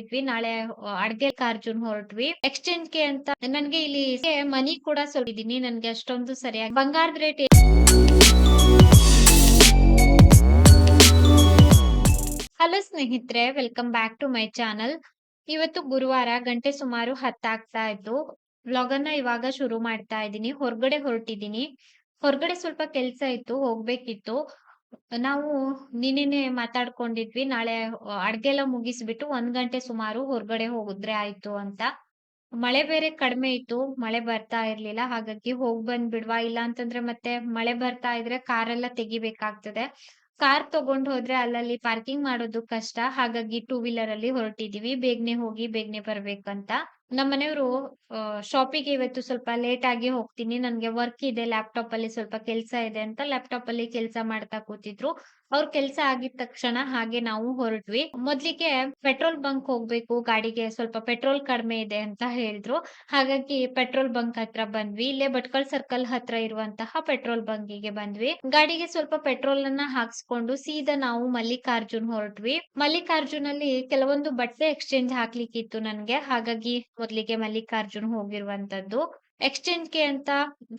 ಇದ್ವಿ ನಾಳೆ ಅಡ್ಗೆ ಕಾರ್ಜುನ್ ಹೊರಟ್ವಿ. ಎಕ್ಸ್ಚೇಂಜ್ಗೆ ಅಂತ ನನ್ಗೆ ಇಲ್ಲಿ ಮನಿ ಕೂಡ ಸ್ವಲ್ಪ ಇದೀನಿ ನನ್ಗೆ ಅಷ್ಟೊಂದು ಸರಿಯಾಗಿ ಬಂಗಾರದ ರೇಟ್ ಹಲೋ ಸ್ನೇಹಿತರೆ welcome back to my channel ಇವತ್ತು ಗುರುವಾರ ಗಂಟೆ ಸುಮಾರು ಹತ್ತಾಗ್ತಾ ಇತ್ತು ವ್ಲಾಗ್ ಅನ್ನ ಇವಾಗ ಶುರು ಮಾಡ್ತಾ ಇದ್ದೀನಿ. ಹೊರಗಡೆ ಹೊರಟಿದ್ದೀನಿ. ಹೊರಗಡೆ ಸ್ವಲ್ಪ ಕೆಲ್ಸ ಇತ್ತು, ಹೋಗ್ಬೇಕಿತ್ತು. ನಾವು ನಿನ್ನೆನೆ ಮಾತಾಡ್ಕೊಂಡಿದ್ವಿ, ನಾಳೆ ಅಡ್ಗೆ ಎಲ್ಲ ಮುಗಿಸ್ಬಿಟ್ಟು ಒಂದ್ ಗಂಟೆ ಸುಮಾರು ಹೊರಗಡೆ ಹೋಗಿದ್ರೆ ಆಯ್ತು ಅಂತ. ಮಳೆ ಬೇರೆ ಕಡಿಮೆ ಇತ್ತು, ಮಳೆ ಬರ್ತಾ ಇರ್ಲಿಲ್ಲ, ಹಾಗಾಗಿ ಹೋಗ್ ಬಂದ್ ಬಿಡ್ವಾ ಇಲ್ಲ ಅಂತಂದ್ರೆ ಮತ್ತೆ ಮಳೆ ಬರ್ತಾ ಇದ್ರೆ ಕಾರೆಲ್ಲ ತೆಗಿಬೇಕಾಗ್ತದೆ. ಕಾರ್ ತಗೊಂಡ್ ಹೋದ್ರೆ ಅಲ್ಲಲ್ಲಿ ಪಾರ್ಕಿಂಗ್ ಮಾಡೋದು ಕಷ್ಟ. ಹಾಗಾಗಿ ಟೂ ವೀಲರ್ ಅಲ್ಲಿ ಹೊರಟಿದೀವಿ. ಬೇಗನೆ ಹೋಗಿ ಬೇಗನೆ ಬರ್ಬೇಕಂತ. ನಮ್ಮ ಮನೆಯವರು ಶಾಪಿಗೆ ಇವತ್ತು ಸ್ವಲ್ಪ ಲೇಟ್ ಆಗಿ ಹೋಗ್ತೀನಿ. ನನ್ಗೆ ವರ್ಕ್ ಇದೆ ಲ್ಯಾಪ್ಟಾಪ್ ಅಲ್ಲಿ ಸ್ವಲ್ಪ ಕೆಲ್ಸ ಇದೆ ಅಂತ ಲ್ಯಾಪ್ಟಾಪ್ ಅಲ್ಲಿ ಕೆಲಸ ಮಾಡ್ತಾ ಕೂತಿದ್ರು. ಅವ್ರ ಕೆಲ್ಸ ಆಗಿದ ತಕ್ಷಣ ಹಾಗೆ ನಾವು ಹೊರಟ್ವಿ. ಮೊದ್ಲಿಗೆ ಪೆಟ್ರೋಲ್ ಬಂಕ್ ಹೋಗ್ಬೇಕು, ಗಾಡಿಗೆ ಸ್ವಲ್ಪ ಪೆಟ್ರೋಲ್ ಕಡಿಮೆ ಇದೆ ಅಂತ ಹೇಳಿದ್ರು. ಹಾಗಾಗಿ ಪೆಟ್ರೋಲ್ ಬಂಕ್ ಹತ್ರ ಬಂದ್ವಿ. ಇಲ್ಲೇ ಭಟ್ಕಳ್ ಸರ್ಕಲ್ ಹತ್ರ ಇರುವಂತಹ ಪೆಟ್ರೋಲ್ ಬಂಕಿಗೆ ಬಂದ್ವಿ. ಗಾಡಿಗೆ ಸ್ವಲ್ಪ ಪೆಟ್ರೋಲ್ ಅನ್ನ ಹಾಕ್ಸ್ಕೊಂಡು ಸೀದಾ ನಾವು ಮಲ್ಲಿಕಾರ್ಜುನ್ ಹೊರಟ್ವಿ. ಮಲ್ಲಿಕಾರ್ಜುನ್ ಅಲ್ಲಿ ಕೆಲವೊಂದು ಬಟ್ಟೆ ಎಕ್ಸ್ಚೇಂಜ್ ಹಾಕ್ಲಿಕ್ಕಿತ್ತು ನನ್ಗೆ. ಹಾಗಾಗಿ ಮೊದ್ಲಿಗೆ ಮಲ್ಲಿಕಾರ್ಜುನ್ ಹೋಗಿರುವಂತದ್ದು. ಎಕ್ಸ್ಚೇಂಜ್ಗೆ ಅಂತ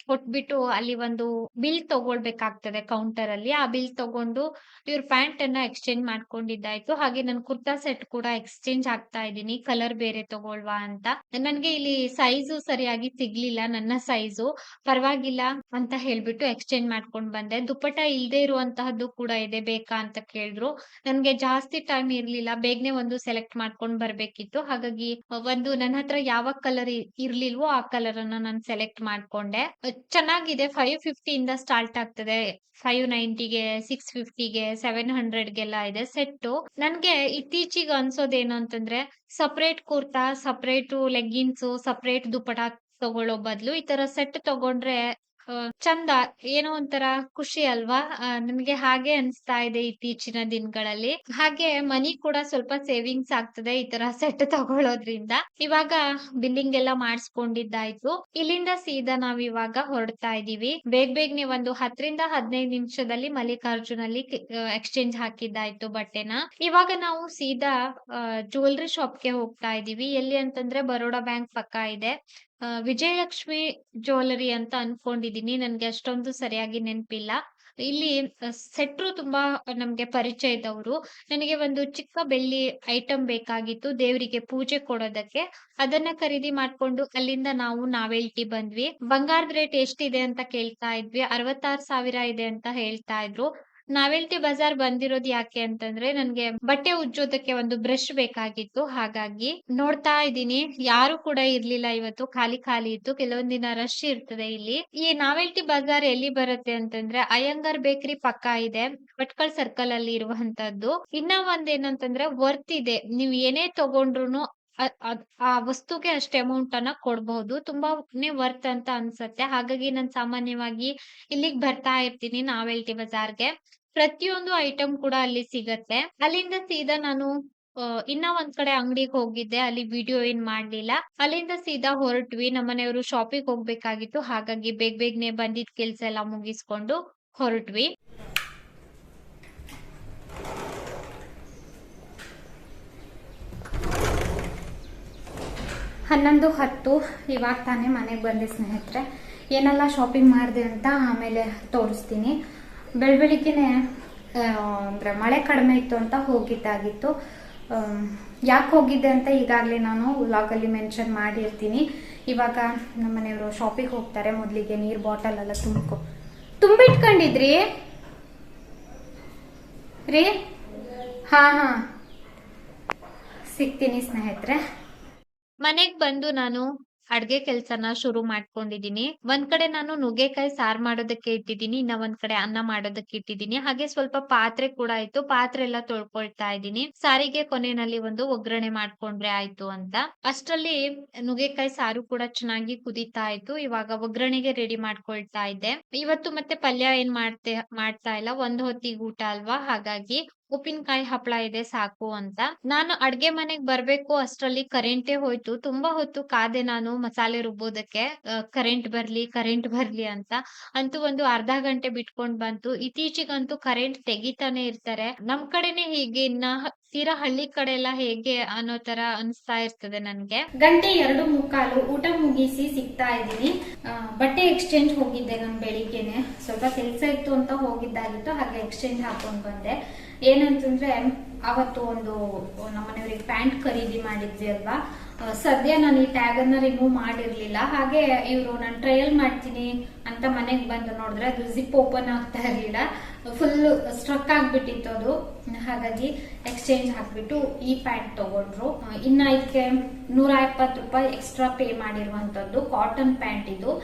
ಕೊಟ್ಬಿಟ್ಟು ಅಲ್ಲಿ ಒಂದು ಬಿಲ್ ತಗೊಳ್ಬೇಕಾಗ್ತದೆ ಕೌಂಟರ್ ಅಲ್ಲಿ. ಆ ಬಿಲ್ ತಗೊಂಡು ಇವ್ರ ಪ್ಯಾಂಟ್ ಅನ್ನ ಎಕ್ಸ್ಚೇಂಜ್ ಮಾಡ್ಕೊಂಡಿದ್ದಾಯ್ತು. ಹಾಗೆ ನನ್ ಕುರ್ತಾ ಸೆಟ್ ಕೂಡ ಎಕ್ಸ್ಚೇಂಜ್ ಆಗ್ತಾ ಇದ್ದೀನಿ. ಕಲರ್ ಬೇರೆ ತಗೊಳ್ವಾ ಅಂತ. ನನ್ಗೆ ಇಲ್ಲಿ ಸೈಜು ಸರಿಯಾಗಿ ಸಿಗ್ಲಿಲ್ಲ, ನನ್ನ ಸೈಜು ಪರವಾಗಿಲ್ಲ ಅಂತ ಹೇಳ್ಬಿಟ್ಟು ಎಕ್ಸ್ಚೇಂಜ್ ಮಾಡ್ಕೊಂಡ್ ಬಂದೆ. ದುಪ್ಪಟ ಇಲ್ದೆ ಇರುವಂತಹದ್ದು ಕೂಡ ಇದೆ, ಬೇಕಾ ಅಂತ ಕೇಳಿದ್ರು. ನನ್ಗೆ ಜಾಸ್ತಿ ಟೈಮ್ ಇರ್ಲಿಲ್ಲ. ಬೇಗನೆ ಒಂದು ಸೆಲೆಕ್ಟ್ ಮಾಡ್ಕೊಂಡ್ ಬರ್ಬೇಕಿತ್ತು. ಹಾಗಾಗಿ ಒಂದು ನನ್ನ ಹತ್ರ ಯಾವ ಕಲರ್ ಇರ್ಲಿಲ್ವೋ ಆ ಕಲರ್ ಅನ್ನ ನಾನು ಸೆಲೆಕ್ಟ್ ಮಾಡ್ಕೊಂಡೆ. ಚೆನ್ನಾಗಿದೆ ಫೈವ್ ಫಿಫ್ಟಿ ಇಂದ ಸ್ಟಾರ್ಟ್ ಆಗ್ತದೆ. ಫೈವ್ ನೈಂಟಿಗೆ ಸಿಕ್ಸ್ ಫಿಫ್ಟಿಗೆ ಸೆವೆನ್ ಹಂಡ್ರೆಡ್ಗೆಲ್ಲ ಇದೆ ಸೆಟ್ಟು ನನ್ಗೆ ಇತ್ತೀಚಿಗೆ ಅನ್ಸೋದೇನು ಅಂತಂದ್ರೆ separate kurta separate leggings separate dupatta ತಗೊಳ್ಳೋ ಬದ್ಲು ಈ ತರ ಸೆಟ್ ತಗೊಂಡ್ರೆ ಚಂದ. ಏನೋ ಒಂಥರ ಖುಷಿ ಅಲ್ವಾ? ನನ್ಗೆ ಹಾಗೆ ಅನ್ಸ್ತಾ ಇದೆ ಇತ್ತೀಚಿನ ದಿನಗಳಲ್ಲಿ. ಹಾಗೆ ಮನಿ ಕೂಡ ಸ್ವಲ್ಪ ಸೇವಿಂಗ್ಸ್ ಆಗ್ತದೆ ಈ ತರ ಸೆಟ್ ತಗೊಳ್ಳೋದ್ರಿಂದ ಇವಾಗ ಬಿಲ್ಲಿಂಗ್ ಎಲ್ಲ ಮಾಡಿಸ್ಕೊಂಡಿದ್ದಾಯ್ತು. ಇಲ್ಲಿಂದ ಸೀದಾ ನಾವ್ ಇವಾಗ ಹೊರಡ್ತಾ ಇದೀವಿ. ಬೇಗ ಬೇಗನೆ ಒಂದು ಹತ್ತರಿಂದ ಹದಿನೈದು ನಿಮಿಷದಲ್ಲಿ ಮಲ್ಲಿಕಾರ್ಜುನ್ ಅಲ್ಲಿ ಎಕ್ಸ್ಚೇಂಜ್ ಹಾಕಿದ್ದಾಯ್ತು ಬಟ್ಟೆನ. ಇವಾಗ ನಾವು ಸೀದಾ ಜ್ಯುವೆಲ್ರಿ ಶಾಪ್ಗೆ ಹೋಗ್ತಾ ಇದೀವಿ. ಎಲ್ಲಿ ಅಂತಂದ್ರೆ ಬರೋಡಾ ಬ್ಯಾಂಕ್ ಪಕ್ಕ ಇದೆ. ವಿಜಯಲಕ್ಷ್ಮಿ ಜ್ಯುವೆಲರಿ ಅಂತ ಅನ್ಕೊಂಡಿದೀನಿ. ನನ್ಗೆ ಅಷ್ಟೊಂದು ಸರಿಯಾಗಿ ನೆನಪಿಲ್ಲ. ಇಲ್ಲಿ ಸೆಟ್ರು ತುಂಬಾ ನಮ್ಗೆ ಪರಿಚಯ ಇದ್ದವ್ರು. ನನಗೆ ಒಂದು ಚಿಕ್ಕ ಬೆಳ್ಳಿ ಐಟಮ್ ಬೇಕಾಗಿತ್ತು. ದೇವರಿಗೆ ಪೂಜೆ ಕೊಡೋದಕ್ಕೆ. ಅದನ್ನ ಖರೀದಿ ಮಾಡ್ಕೊಂಡು ಅಲ್ಲಿಂದ ನಾವು ನಾವೆಲ್ಟಿ ಬಂದ್ವಿ. ಬಂಗಾರದ ರೇಟ್ ಎಷ್ಟಿದೆ ಅಂತ ಕೇಳ್ತಾ ಇದ್ವಿ. ಅರವತ್ತಾರು ಸಾವಿರ ಇದೆ ಅಂತ ಹೇಳ್ತಾ ಇದ್ರು. ನಾವೆಲ್ಟಿ ಬಜಾರ್ ಬಂದಿರೋದು ಯಾಕೆ ಅಂತಂದ್ರೆ ನನ್ಗೆ ಬಟ್ಟೆ ಉಜ್ಜೋದಕ್ಕೆ ಒಂದು ಬ್ರಷ್ ಬೇಕಾಗಿತ್ತು. ಹಾಗಾಗಿ ನೋಡ್ತಾ ಇದ್ದೀನಿ. ಯಾರು ಕೂಡ ಇರ್ಲಿಲ್ಲ ಇವತ್ತು. ಖಾಲಿ ಖಾಲಿ ಇತ್ತು. ಕೆಲವೊಂದ್ ದಿನ ರಶ್ ಇರ್ತದೆ ಇಲ್ಲಿ. ಈ ನಾವೆಲ್ಟಿ ಬಜಾರ್ ಎಲ್ಲಿ ಬರುತ್ತೆ ಅಂತಂದ್ರೆ ಅಯ್ಯಂಗಾರ್ ಬೇಕರಿ ಪಕ್ಕ ಇದೆ. ಭಟ್ಕಳ್ ಸರ್ಕಲ್ ಅಲ್ಲಿ ಇರುವಂತದ್ದು. ಇನ್ನ ಒಂದ್ ಏನಂತಂದ್ರೆ ವರ್ತ್ ಇದೆ. ನೀವ್ ಏನೇ ತಗೊಂಡ್ರು ಆ ವಸ್ತುಗೆ ಅಷ್ಟೇ ಅಮೌಂಟ್ ಅನ್ನ ಕೊಡ್ಬಹುದು ತುಂಬಾನೇ ವರ್ತ್ ಅಂತ ಅನ್ಸತ್ತೆ. ಹಾಗಾಗಿ ನಾನ್ ಸಾಮಾನ್ಯವಾಗಿ ಇಲ್ಲಿಗ್ ಬರ್ತಾ ಇರ್ತೀನಿ ನಾವೆಲ್ಟಿ ಬಜಾರ್ಗೆ. ಪ್ರತಿಯೊಂದು ಐಟಮ್ ಕೂಡ ಅಲ್ಲಿ ಸಿಗತ್ತೆ. ಅಲ್ಲಿಂದ ಸೀದಾ ನಾನು ಇನ್ನ ಒಂದ್ ಕಡೆ ಅಂಗಡಿಗೆ ಹೋಗಿದ್ದೆ. ಅಲ್ಲಿ ವಿಡಿಯೋ ಏನ್ ಮಾಡ್ಲಿಲ್ಲ. ಅಲ್ಲಿಂದ ಸೀದಾ ಹೊರಟ್ವಿ. ನಮ್ಮನೆಯವರು ಶಾಪಿಂಗ್ ಹೋಗ್ಬೇಕಾಗಿತ್ತು. ಹಾಗಾಗಿ ಬೇಗ ಬೇಗನೆ ಬಂದಿದ್ ಕೆಲ್ಸ ಎಲ್ಲ ಮುಗಿಸ್ಕೊಂಡು ಹೊರಟ್ವಿ. ಹನ್ನೊಂದು ಹತ್ತು. ಇವಾಗ ತಾನೇ ಮನೆಗೆ ಬಂದೆ ಸ್ನೇಹಿತರೆ. ಏನೆಲ್ಲ ಶಾಪಿಂಗ್ ಮಾಡಿದೆ ಅಂತ ಆಮೇಲೆ ತೋರಿಸ್ತೀನಿ. ಬೆಳ ಅಂದರೆ ಮಳೆ ಕಡಿಮೆ ಇತ್ತು ಅಂತ ಹೋಗಿದ್ದಾಗಿತ್ತು. ಯಾಕೆ ಹೋಗಿದ್ದೆ ಅಂತ ಈಗಾಗಲೇ ನಾನು ವ್ಲಾಗಲ್ಲಿ ಮೆನ್ಷನ್ ಮಾಡಿರ್ತೀನಿ. ಇವಾಗ ನಮ್ಮ ಮನೆಯವರು ಶಾಪಿಗೆ ಹೋಗ್ತಾರೆ, ಮೊದಲಿಗೆ ನೀರು ಬಾಟಲ್ ಎಲ್ಲ ತುಂಬಿಕೊ ತುಂಬಿಟ್ಕೊಂಡಿದ್ರಿ ರೀ? ಹಾ ಹಾ. ಸಿಗ್ತೀನಿ ಸ್ನೇಹಿತರೆ. ಮನೆಗೆ ಬಂದು ನಾನು ಅಡ್ಗೆ ಕೆಲ್ಸನ ಶುರು ಮಾಡ್ಕೊಂಡಿದೀನಿ ಒಂದ್ ಕಡೆ ನಾನು ನುಗ್ಗೆಕಾಯಿ ಸಾರ್ ಮಾಡೋದಕ್ಕೆ ಇಟ್ಟಿದ್ದೀನಿ, ಇನ್ನ ಒಂದ್ ಕಡೆ ಅನ್ನ ಮಾಡೋದಕ್ಕೆ ಇಟ್ಟಿದ್ದೀನಿ. ಹಾಗೆ ಸ್ವಲ್ಪ ಪಾತ್ರೆ ಕೂಡ ಇತ್ತು ಪಾತ್ರೆ ಎಲ್ಲ ತೊಳ್ಕೊಳ್ತಾ ಇದ್ದೀನಿ. ಸಾರಿಗೆ ಕೊನೆಯಲ್ಲಿ ಒಂದು ಒಗ್ಗರಣೆ ಮಾಡ್ಕೊಂಡ್ರೆ ಆಯ್ತು ಅಂತ. ಅಷ್ಟರಲ್ಲಿ ನುಗ್ಗೆಕಾಯಿ ಸಾರು ಕೂಡ ಚೆನ್ನಾಗಿ ಕುದೀತಾ ಇತ್ತು. ಇವಾಗ ಒಗ್ಗರಣೆಗೆ ರೆಡಿ ಮಾಡ್ಕೊಳ್ತಾ ಇದ್ದೆ. ಇವತ್ತು ಮತ್ತೆ ಪಲ್ಯ ಏನ್ ಮಾಡ್ತೆ, ಮಾಡ್ತಾ ಇಲ್ಲ. ಒಂದ್ ಹೊತ್ತಿಗೆ ಊಟ ಅಲ್ವಾ? ಹಾಗಾಗಿ ಉಪ್ಪಿನಕಾಯಿ ಹಪ್ಪಳ ಇದೆ, ಸಾಕು ಅಂತ. ನಾನು ಅಡ್ಗೆ ಮನೆಗ್ ಬರ್ಬೇಕು ಅಷ್ಟ್ರಲ್ಲಿ ಕರೆಂಟೇ ಹೋಯ್ತು. ತುಂಬಾ ಹೊತ್ತು ಕಾದೆ ನಾನು ಮಸಾಲೆ ರುಬ್ಬೋದಕ್ಕೆ ಕರೆಂಟ್ ಬರ್ಲಿ ಕರೆಂಟ್ ಬರ್ಲಿ ಅಂತ. ಅಂತೂ ಒಂದು ಅರ್ಧ ಗಂಟೆ ಬಿಟ್ಕೊಂಡ್ ಬಂತು. ಇತ್ತೀಚಿಗಂತೂ ಕರೆಂಟ್ ತೆಗಿತಾನೆ ಇರ್ತಾರೆ. ನಮ್ ಕಡೆನೆ ಹೀಗೆ, ಇನ್ನ ತೀರಾ ಹಳ್ಳಿ ಕಡೆ ಎಲ್ಲ ಹೇಗೆ ಅನ್ನೋ ತರ ಅನ್ಸ್ತಾ ಇರ್ತದೆ ನನ್ಗೆ. ಗಂಟೆ ಎರಡು ಮುಕ್ಕಾಲು ಊಟ ಮುಗಿಸಿ ಸಿಗ್ತಾ ಇದೀನಿ ಬಟ್ಟೆ ಎಕ್ಸ್ಚೇಂಜ್ ಹೋಗಿದ್ದೆ ನಾನು ಬೆಳಿಗ್ಗೆನೆ. ಸ್ವಲ್ಪ ಕೆಲಸ ಇತ್ತು ಅಂತ ಹೋಗಿದ್ದಾಗಿತ್ತು, ಹಾಗೆ ಎಕ್ಸ್ಚೇಂಜ್ ಹಾಕೊಂಡ್ ಬಂದೆ. ಏನಂತಂದ್ರೆ, ಅವತ್ತು ಒಂದು ನಮ್ಮನೆಯವ್ರಿಗೆ ಪ್ಯಾಂಟ್ ಖರೀದಿ ಮಾಡಿದ್ವಿ ಅಲ್ವಾ? ಸದ್ಯ ನಾನು ಈ ಟ್ಯಾಗ್ ಅನ್ನ ರಿಮೂವ್ ಮಾಡಿರ್ಲಿಲ್ಲ. ಹಾಗೆ ಇವರು ನಾನು ಟ್ರಯಲ್ ಮಾಡ್ತೀನಿ ಅಂತ ಮನೆಗೆ ಬಂದು ನೋಡಿದ್ರೆ ಅದು ಜಿಪ್ ಓಪನ್ ಆಗ್ತಾ ಇರ್ಲಿಲ್ಲ. ಫುಲ್ ಸ್ಟ್ರಕ್ ಆಗ್ಬಿಟ್ಟಿತ್ತು ಅದು. ಹಾಗಾಗಿ ಎಕ್ಸ್ಚೇಂಜ್ ಹಾಕ್ಬಿಟ್ಟು ಈ ಪ್ಯಾಂಟ್ ತಗೊಂಡ್ರು. ಇನ್ನ ಇದಕ್ಕೆ ನೂರ ಎಪ್ಪತ್ತು ರೂಪಾಯಿ ಎಕ್ಸ್ಟ್ರಾ ಪೇ ಮಾಡಿರುವಂತದ್ದು ಕಾಟನ್ ಪ್ಯಾಂಟ್ ಇದು.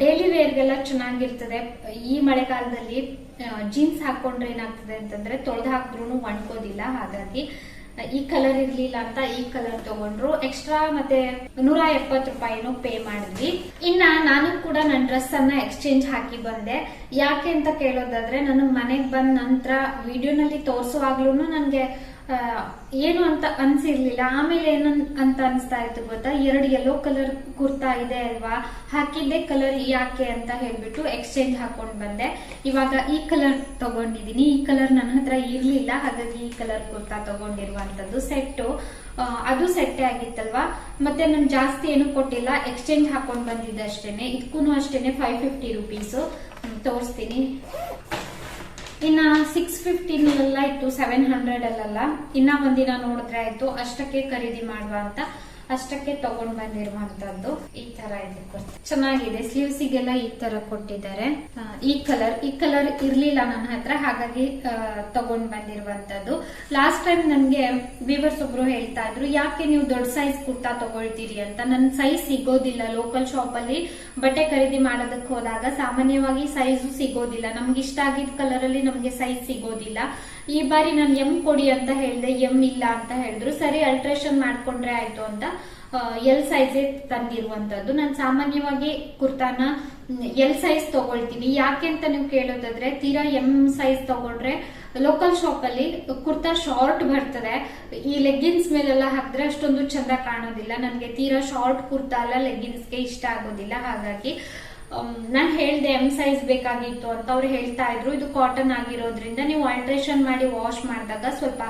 ಡೈಲಿ ವೇರ್ಗೆಲ್ಲ ಚೆನ್ನಾಗಿರ್ತದೆ. ಈ ಮಳೆಗಾಲದಲ್ಲಿ ಜೀನ್ಸ್ ಹಾಕೊಂಡ್ರೆ ಏನಾಗ್ತದೆ ಅಂತಂದ್ರೆ ತೊಳೆದು ಹಾಕಿದ್ರು ಒಣ್ಕೋದಿಲ್ಲ ಹಾಗಾಗಿ ಈ ಕಲರ್ ಇರ್ಲಿಲ್ಲ ಅಂತ ಈ ಕಲರ್ ತಗೊಂಡ್ರು. ಎಕ್ಸ್ಟ್ರಾ ಮತ್ತೆ ನೂರ ಎಪ್ಪತ್ತು ರೂಪಾಯಿನೂ ಪೇ ಮಾಡಿದ್ವಿ. ಇನ್ನ ನಾನು ಕೂಡ ನನ್ನ ಡ್ರೆಸ್ ಅನ್ನ ಎಕ್ಸ್ಚೇಂಜ್ ಹಾಕಿ ಬಂದೆ. ಯಾಕೆ ಅಂತ ಕೇಳೋದಾದ್ರೆ ನನ್ನ ಮನೆಗೆ ಬಂದ ನಂತರ ವಿಡಿಯೋನಲ್ಲಿ ತೋರಿಸುವಾಗ್ಲೂ ನನಗೆ ಏನು ಅಂತ ಅನ್ಸಿರ್ಲಿಲ್ಲ. ಆಮೇಲೆ ಏನ ಅಂತ ಅನ್ಸ್ತಾ ಇತ್ತು ಗೊತ್ತಾ? ಎರಡು ಯೆಲ್ಲೋ ಕಲರ್ ಕುರ್ತಾ ಇದೆ ಅಲ್ವಾ? ಹಾಕಿದ್ದೆ ಕಲರ್ ಯಾಕೆ ಅಂತ ಹೇಳ್ಬಿಟ್ಟು ಎಕ್ಸ್ಚೇಂಜ್ ಹಾಕೊಂಡ್ ಬಂದೆ. ಇವಾಗ ಈ ಕಲರ್ ತಗೊಂಡಿದೀನಿ. ಈ ಕಲರ್ ನನ್ನ ಹತ್ರ ಇರ್ಲಿಲ್ಲ. ಹಾಗಾಗಿ ಈ ಕಲರ್ ಕುರ್ತಾ ತಗೊಂಡಿರುವಂತದ್ದು ಸೆಟ್ಟು ಅದು ಸೆಟ್ಟೆ ಆಗಿತ್ತಲ್ವಾ? ಮತ್ತೆ ನಾನು ಜಾಸ್ತಿ ಏನು ಕೊಟ್ಟಿಲ್ಲ. ಎಕ್ಸ್ಚೇಂಜ್ ಹಾಕೊಂಡ್ ಬಂದಿದ್ದೆ ಅಷ್ಟೇನೆ. ಇದಕ್ಕೂ ಅಷ್ಟೇನೆ ಫೈವ್ ಫಿಫ್ಟಿ ರುಪೀಸು ತೋರಿಸ್ತೀನಿ. ಇನ್ನ ಸಿಕ್ಸ್ ಫಿಫ್ಟೀನ್ ಇತ್ತು ಸೆವೆನ್ ಹಂಡ್ರೆಡ್ ಅಲ್ಲ ಇನ್ನ ಒಂದಿನ ನೋಡಿದ್ರೆ ಆಯ್ತು, ಅಷ್ಟಕ್ಕೆ ಖರೀದಿ ಮಾಡುವ ಅಂತ ಅಷ್ಟಕ್ಕೆ ತಗೊಂಡ್ ಬಂದಿರುವಂತದ್ದು ಈ ತರ ಇದೆ. ಚೆನ್ನಾಗಿದೆ. ಸ್ಲೀವ್ಸ್ ಗೆಲ್ಲ ಈ ತರ ಕೊಟ್ಟಿದ್ದಾರೆ. ಈ ಕಲರ್ ಈ ಕಲರ್ ಇರ್ಲಿಲ್ಲ ನನ್ನ ಹತ್ರ, ಹಾಗಾಗಿ ತಗೊಂಡ್ ಬಂದಿರುವಂತದ್ದು. ಲಾಸ್ಟ್ ಟೈಮ್ ನನ್ಗೆ ವಿವರ್ಸ್ ಒಬ್ರು ಹೇಳ್ತಾ ಇದ್ರು, ಯಾಕೆ ನೀವು ದೊಡ್ಡ ಸೈಜ್ ಕುರ್ತಾ ತಗೊಳ್ತೀರಿ ಅಂತ? ನನ್ ಸೈಜ್ ಸಿಗೋದಿಲ್ಲ ಲೋಕಲ್ ಶಾಪ್ ಅಲ್ಲಿ. ಬಟ್ಟೆ ಖರೀದಿ ಮಾಡೋದಕ್ಕೆ ಹೋದಾಗ ಸಾಮಾನ್ಯವಾಗಿ ಸೈಜ್ ಸಿಗೋದಿಲ್ಲ. ನಮ್ಗೆ ಇಷ್ಟ ಆಗಿದ ಕಲರ್ ಅಲ್ಲಿ ನಮ್ಗೆ ಸೈಜ್ ಸಿಗೋದಿಲ್ಲ. ಈ ಬಾರಿ ನಾನು ಎಂ ಕೊಡಿ ಅಂತ ಹೇಳ್ದೆ ಎಂ ಇಲ್ಲ ಅಂತ ಹೇಳಿದ್ರು. ಸರಿ ಅಲ್ಟ್ರೇಷನ್ ಮಾಡ್ಕೊಂಡ್ರೆ ಆಯ್ತು ಅಂತ ಎಲ್ ಸೈಜ್ ತಂದಿರುವಂತದ್ದು. ನಾನು ಸಾಮಾನ್ಯವಾಗಿ ಕುರ್ತಾನ ಎಲ್ ಸೈಜ್ ತಗೊಳ್ತೀನಿ. ಯಾಕೆ ಅಂತ ನೀವು ಕೇಳೋದಾದ್ರೆ, ತೀರಾ ಎಂ ಸೈಜ್ ತಗೊಂಡ್ರೆ ಲೋಕಲ್ ಶಾಪ್ ಅಲ್ಲಿ ಕುರ್ತಾ ಶಾರ್ಟ್ ಬರ್ತದೆ. ಈ ಲೆಗ್ಗಿನ್ಸ್ ಮೇಲೆಲ್ಲ ಹಾಕಿದ್ರೆ ಅಷ್ಟೊಂದು ಚಂದ ಕಾಣೋದಿಲ್ಲ. ನನಗೆ ತೀರಾ ಶಾರ್ಟ್ ಕುರ್ತಾ ಎಲ್ಲ ಲೆಗ್ಗಿನ್ಸ್ಗೆ ಇಷ್ಟ ಆಗೋದಿಲ್ಲ. ಹಾಗಾಗಿ ನಾನು ಹೇಳ್ದೆ ಎಂ ಸೈಜ್ ಬೇಕಾಗಿತ್ತು ಅಂತ ಅವ್ರು ಹೇಳ್ತಾ ಇದ್ರು. ಇದು ಕಾಟನ್ ಆಗಿರೋದ್ರಿಂದ ನೀವು ಆಲ್ಟ್ರೇಷನ್ ಮಾಡಿ ವಾಶ್ ಮಾಡಿದಾಗ ಸ್ವಲ್ಪ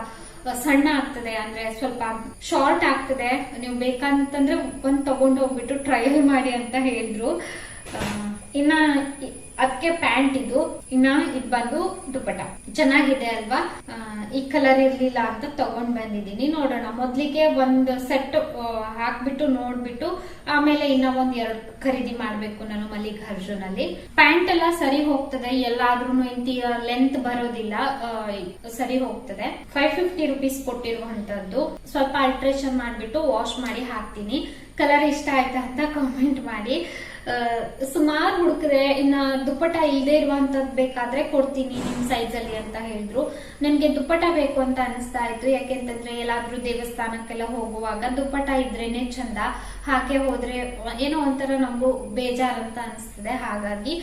ಸಣ್ಣ ಆಗ್ತದೆ ಅಂದ್ರೆ ಸ್ವಲ್ಪ ಶಾರ್ಟ್ ಆಗ್ತದೆ. ನೀವು ಬೇಕಂತಂದ್ರೆ ಒಂದ್ ತಗೊಂಡು ಹೋಗ್ಬಿಟ್ಟು ಟ್ರಯಲ್ ಮಾಡಿ ಅಂತ ಹೇಳಿದ್ರು. ಇನ್ನ ಅದಕ್ಕೆ ಪ್ಯಾಂಟ್ ಇದು. ಇನ್ನ ಇದು ಬಂದು ದುಪ್ಪಟ ಚೆನ್ನಾಗಿದೆ ಅಲ್ವಾ? ಈ ಕಲರ್ ಇರ್ಲಿಲ್ಲ ಅಂತ ತಗೊಂಡ್ ಬಂದಿದ್ದೀನಿ. ನೋಡೋಣ. ಮೊದ್ಲಿಗೆ ಒಂದ್ ಸೆಟ್ ಹಾಕ್ಬಿಟ್ಟು ನೋಡ್ಬಿಟ್ಟು ಆಮೇಲೆ ಇನ್ನ ಒಂದ್ ಎರಡ್ ಖರೀದಿ ಮಾಡ್ಬೇಕು ನಾನು ಮಲ್ಲಿಕಾರ್ಜುನ್ ಅಲ್ಲಿ ಪ್ಯಾಂಟ್ ಎಲ್ಲ ಸರಿ ಹೋಗ್ತದೆ. ಎಲ್ಲಾದ್ರೂ ಲೆಂತ್ ಬರೋದಿಲ್ಲ. ಸರಿ ಹೋಗ್ತದೆ. ಫೈವ್ ಫಿಫ್ಟಿ ರುಪೀಸ್ ಕೊಟ್ಟಿರುವಂತದ್ದು. ಸ್ವಲ್ಪ ಅಲ್ಟ್ರೇಷನ್ ಮಾಡ್ಬಿಟ್ಟು ವಾಶ್ ಮಾಡಿ ಹಾಕ್ತೀನಿ. ಕಲರ್ ಇಷ್ಟ ಆಯ್ತಾ ಅಂತ ಕಾಮೆಂಟ್ ಮಾಡಿ. ಸುಮಾರು ಹುಡುಕ್ರೆ ಇನ್ನ ದುಪ್ಪಟ ಇಲ್ಲದೆ ಇರುವಂತದ್ ಬೇಕಾದ್ರೆ ಕೊಡ್ತೀನಿ ನಿಮ್ ಸೈಜ್ ಅಲ್ಲಿ ಅಂತ ಹೇಳಿದ್ರು. ನನ್ಗೆ ದುಪ್ಪಟ ಬೇಕು ಅಂತ ಅನಿಸ್ತಾ ಇತ್ತು. ಯಾಕೆಂತಂದ್ರೆ ಎಲ್ಲಾದ್ರೂ ದೇವಸ್ಥಾನಕ್ಕೆಲ್ಲ ಹೋಗುವಾಗ ದುಪ್ಪಟ ಇದ್ರೇನೆ ಚಂದ. ಹಾಗೆ ಹೋದ್ರೆ ಏನೋ ಒಂಥರ ನಮಗೂ ಅಂತ ಅನಿಸ್ತದೆ. ಹಾಗಾಗಿ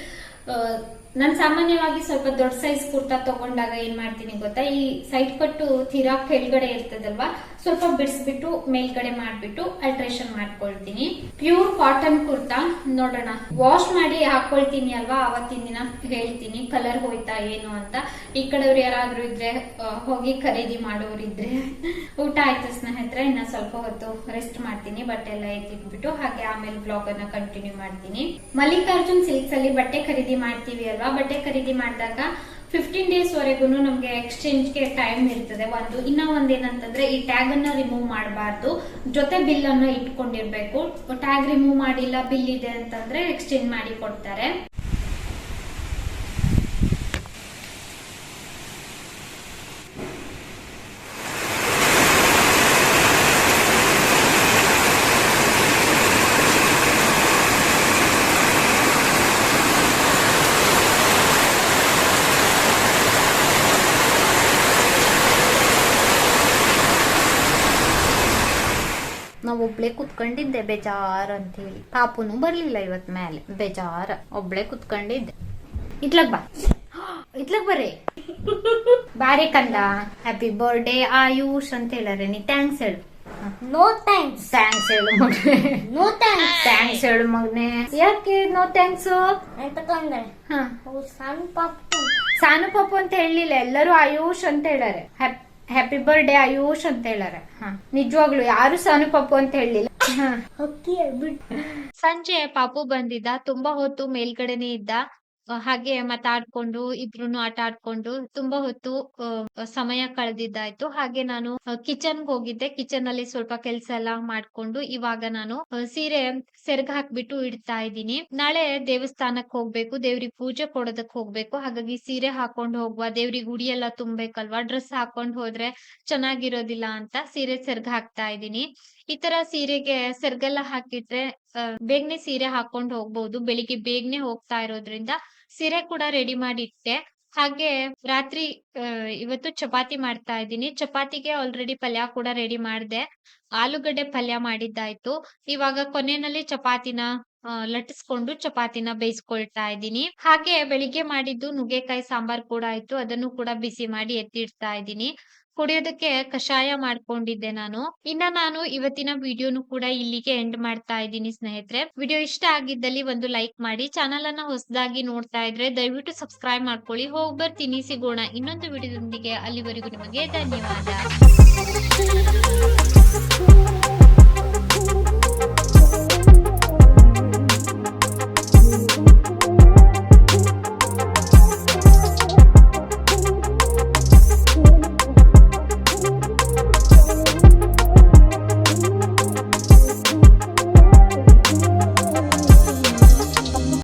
ನಾನು ಸಾಮಾನ್ಯವಾಗಿ ಸ್ವಲ್ಪ ದೊಡ್ಡ ಸೈಜ್ ಕುರ್ತಾ ತಗೊಂಡಾಗ ಏನ್ ಮಾಡ್ತೀನಿ ಗೊತ್ತಾ? ಈ ಸೈಡ್ ಕಟ್ಟು ತೀರಾ ಕೆಳಗಡೆ ಇರ್ತದಲ್ವಾ? ಸ್ವಲ್ಪ ಬಿಡಿಸ್ಬಿಟ್ಟು ಮೇಲ್ಗಡೆ ಮಾಡ್ಬಿಟ್ಟು ಅಲ್ಟ್ರೇಷನ್ ಮಾಡ್ಕೊಳ್ತೀನಿ. ಪ್ಯೂರ್ ಕಾಟನ್ ಕುರ್ತಾ ನೋಡೋಣ. ವಾಶ್ ಮಾಡಿ ಹಾಕೊಳ್ತೀನಿ ಅಲ್ವಾ? ಅವತ್ತಿನ ದಿನ ಹೇಳ್ತೀನಿ. ಕಲರ್ ಹೋಯ್ತಾ ಏನು ಅಂತ. ಈ ಕಡೆಯವ್ರು ಯಾರಾದ್ರೂ ಇದ್ರೆ ಹೋಗಿ ಖರೀದಿ ಮಾಡೋರಿದ್ರೆ. ಊಟ ಆಯ್ತು ಸ್ನೇಹಿತರೆ, ಇನ್ನ ಸ್ವಲ್ಪ ಹೊತ್ತು ರೆಸ್ಟ್ ಮಾಡ್ತೀನಿ. ಬಟ್ಟೆ ಎಲ್ಲ ಎತ್ತಿಟ್ಬಿಟ್ಟು, ಹಾಗೆ ಆಮೇಲೆ ಬ್ಲಾಗ್ ಅನ್ನ ಕಂಟಿನ್ಯೂ ಮಾಡ್ತೀನಿ. ಮಲ್ಲಿಕಾರ್ಜುನ್ ಸಿಲ್ಕ್ಸ್ ಅಲ್ಲಿ ಬಟ್ಟೆ ಖರೀದಿ ಮಾಡ್ತೀವಿ ಅಲ್ವಾ? ಬಟ್ಟೆ ಖರೀದಿ ಮಾಡಿದಾಗ ಫಿಫ್ಟೀನ್ ಡೇಸ್ ವರೆಗೂ ನಮ್ಗೆ ಎಕ್ಸ್ಚೇಂಜ್ಗೆ ಟೈಮ್ ಇರ್ತದೆ. ಒಂದು, ಇನ್ನ ಒಂದೇನಂತಂದ್ರೆ ಈ ಟ್ಯಾಗ್ ಅನ್ನ ರಿಮೂವ್ ಮಾಡಬಾರ್ದು. ಜೊತೆ ಬಿಲ್ ಅನ್ನ ಇಟ್ಕೊಂಡಿರ್ಬೇಕು. ಟ್ಯಾಗ್ ರಿಮೂವ್ ಮಾಡಿಲ್ಲ ಬಿಲ್ ಇದೆ ಅಂತಂದ್ರೆ ಎಕ್ಸ್ಚೇಂಜ್ ಮಾಡಿ ಕೊಡ್ತಾರೆ ನಾವ್ ಒಬ್ಳೆ ಕುತ್ಕೊಂಡಿದ್ದೆ ಬೇಜಾರ್ ಅಂತ ಹೇಳಿ ಪಾಪುನು ಬರ್ಲಿಲ್ಲ ಇವತ್ ಮೇಲೆ ಬೇಜಾರ. ಒಬ್ಳೆ ಕುತ್ಕೊಂಡಿದ್ದೆ. ಇತ್ಲಕ್ ಬಾ. ಇತ್ಲಕ್ ಬರ್ರಿ. ಬಾರಿ ಕಂದ. ಹ್ಯಾಪಿ ಬರ್ಡೇ ಆಯುಷ್ ಅಂತ ಹೇಳಾರೆ. ನೀ ಥ್ಯಾಂಕ್ಸ್ ಹೇಳು. ನೋ ಥ್ಯಾಂಕ್ಸ್ ಥ್ಯಾಂಕ್ಸ್ ಹೇಳು ಮಗನೆ. ನೋ ಥ್ಯಾಂಕ್ಸ್ ಥ್ಯಾಂಕ್ಸ್ ಹೇಳು ಮಗನೆ. ಯಾಕೆ ನೋ ಥ್ಯಾಂಕ್ಸ್ ಅಂತಕೊಂಡೆ ಹಾ. ಸಣ್ಣ ಪಾಪು. ಸಾನು ಪಾಪು ಅಂತ ಹೇಳಲಿಲ್ಲ ಎಲ್ಲರೂ ಆಯುಷ್ ಅಂತ ಹೇಳಾರೆ. ಹ್ಯಾಪಿ ಬರ್ಡೇ ಆಯುಷ್ ಅಂತ ಹೇಳಾರ. ನಿಜವಾಗ್ಲು ಯಾರು ಸಾನು ಪಾಪು ಅಂತ ಹೇಳಿಲ್ಲ. ಹಾ. ಹಕ್ಕಿ ಬಿಟ್ಟು ಸಂಜೆ ಪಾಪು ಬಂದಿದ್ದ ತುಂಬಾ ಹೊತ್ತು ಮೇಲ್ಗಡೆನೆ ಇದ್ದ. ಹಾಗೆ ಮಾತಾಡ್ಕೊಂಡು, ಇಬ್ರುನು ಆಟ ಆಡ್ಕೊಂಡು ತುಂಬಾ ಹೊತ್ತು ಸಮಯ ಕಳೆದಿದ್ದಾಯ್ತು. ಹಾಗೆ ನಾನು ಕಿಚನ್ ಹೋಗಿದ್ದೆ. ಕಿಚನ್ ಅಲ್ಲಿ ಸ್ವಲ್ಪ ಕೆಲ್ಸ ಎಲ್ಲ ಮಾಡ್ಕೊಂಡು ಇವಾಗ ನಾನು ಸೀರೆ ಸೆರ್ಗ್ ಹಾಕ್ಬಿಟ್ಟು ಇಡ್ತಾ ಇದ್ದೀನಿ. ನಾಳೆ ದೇವಸ್ಥಾನಕ್ ಹೋಗ್ಬೇಕು, ದೇವ್ರಿಗೆ ಪೂಜೆ ಕೊಡೋದಕ್ ಹೋಗ್ಬೇಕು. ಹಾಗಾಗಿ ಸೀರೆ ಹಾಕೊಂಡ್ ಹೋಗುವ, ದೇವ್ರಿಗೆ ಉಡಿ ಎಲ್ಲ ತುಂಬೇಕಲ್ವಾ ಡ್ರೆಸ್ ಹಾಕೊಂಡ್ ಹೋದ್ರೆ ಚೆನ್ನಾಗಿರೋದಿಲ್ಲ ಅಂತ ಸೀರೆ ಸೆರ್ಗ್ ಹಾಕ್ತಾ ಇದ್ದೀನಿ. ಈ ತರ ಸೀರೆಗೆ ಸೆರ್ಗೆಲ್ಲ ಹಾಕಿದ್ರೆ ಬೇಗನೆ ಸೀರೆ ಹಾಕೊಂಡ್ ಹೋಗ್ಬಹುದು ಬೆಳಿಗ್ಗೆ ಬೇಗನೆ ಹೋಗ್ತಾ ಇರೋದ್ರಿಂದ ಸೀರೆ ಕೂಡ ರೆಡಿ ಮಾಡಿ ಇಟ್ಟೆ ಹಾಗೆ ರಾತ್ರಿ ಇವತ್ತು ಚಪಾತಿ ಮಾಡ್ತಾ ಇದ್ದೀನಿ. ಚಪಾತಿಗೆ ಆಲ್ರೆಡಿ ಪಲ್ಯ ಕೂಡ ರೆಡಿ ಮಾಡಿದೆ. ಆಲೂಗಡ್ಡೆ ಪಲ್ಯ ಮಾಡಿದ್ದಾಯ್ತು. ಇವಾಗ ಕೊನೆಯಲ್ಲಿ ಚಪಾತಿನ ಲಟ್ಟಿಸ್ಕೊಂಡು ಚಪಾತಿನ ಬೇಯಿಸ್ಕೊಳ್ತಾ ಇದ್ದೀನಿ. ಹಾಗೆ ಬೆಳಿಗ್ಗೆ ಮಾಡಿದ್ದು ನುಗ್ಗೆಕಾಯಿ ಸಾಂಬಾರ್ ಕೂಡ ಆಯ್ತು. ಅದನ್ನು ಕೂಡ ಬಿಸಿ ಮಾಡಿ ಎತ್ತಿಡ್ತಾ ಇದ್ದೀನಿ. ಕುಡಿಯೋದಕ್ಕೆ ಕಷಾಯ ಮಾಡ್ಕೊಂಡಿದ್ದೆ ನಾನು. ಇನ್ನ ನಾನು ಇವತ್ತಿನ ವಿಡಿಯೋನು ಕೂಡ ಇಲ್ಲಿಗೆ ಎಂಡ್ ಮಾಡ್ತಾ ಇದ್ದೀನಿ ಸ್ನೇಹಿತರೆ. ವಿಡಿಯೋ ಇಷ್ಟ ಆಗಿದ್ದಲ್ಲಿ ಒಂದು ಲೈಕ್ ಮಾಡಿ ಚಾನಲ್ ಅನ್ನ ಹೊಸದಾಗಿ ನೋಡ್ತಾ ಇದ್ರೆ ದಯವಿಟ್ಟು ಸಬ್ಸ್ಕ್ರೈಬ್ ಮಾಡ್ಕೊಳ್ಳಿ. ಹೋಗಿ ಬರ್ತೀನಿ ಸಿಗೋಣ ಇನ್ನೊಂದು ವಿಡಿಯೋದೊಂದಿಗೆ. ಅಲ್ಲಿವರೆಗೂ ನಿಮಗೆ ಧನ್ಯವಾದ.